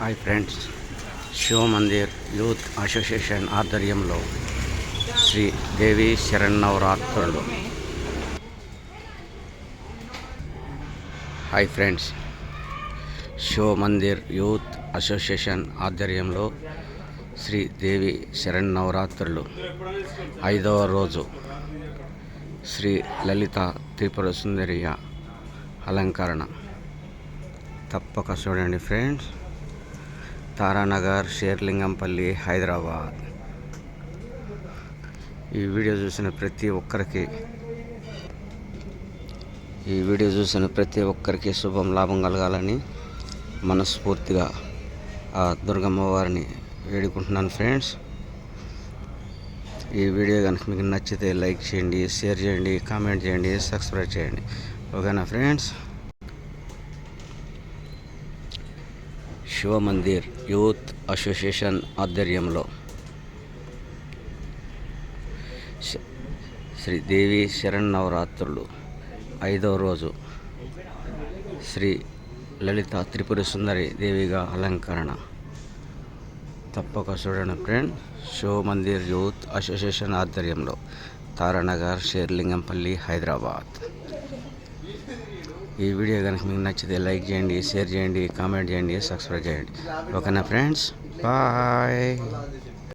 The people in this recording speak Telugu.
Hi friends Shiva Mandir youth association ఆధ్వర్యంలో Shri Devi శరణవరాత్రులు hi friends Shiva Mandir youth association ఆధ్వర్యంలో శ్రీ దేవి శరణవరాత్రులు ఐదవ రోజు శ్రీ లలిత త్రిపుర సుందరియ అలంకరణ. తప్పక చూడండి ఫ్రెండ్స్. తారానగర్ షేర్లింగంపల్లి హైదరాబాద్. ఈ వీడియో చూసిన ప్రతి ఒక్కరికి ఈ వీడియో చూసిన ప్రతి ఒక్కరికి శుభం లాభం కలగాలని మనస్ఫూర్తిగా ఆ దుర్గమ్మ వారిని వేడుకుంటున్నాను ఫ్రెండ్స్. ఈ వీడియో కనుక మీకు నచ్చితే లైక్ చేయండి షేర్ చేయండి కామెంట్ చేయండి సబ్స్క్రైబ్ చేయండి. ఓకేనా ఫ్రెండ్స్? శివమందిర్ యూత్ అసోసియేషన్ ఆధ్వర్యంలో శ్రీదేవి శ్రీ దేవి శరణవరాత్రులు ఐదవ రోజు శ్రీ లలిత త్రిపుర సుందరి దేవిగా అలంకరణ. తప్పక చూడండి friend Shiva Mandir youth association ఆధ్వర్యంలో తారానగర్ షేర్లింగంపల్లి హైదరాబాద్. ఈ వీడియో కనుక మీకు నచ్చితే లైక్ చేయండి షేర్ చేయండి కామెంట్ చేయండి సబ్స్క్రైబ్ చేయండి. ఓకేనా ఫ్రెండ్స్? బాయ్.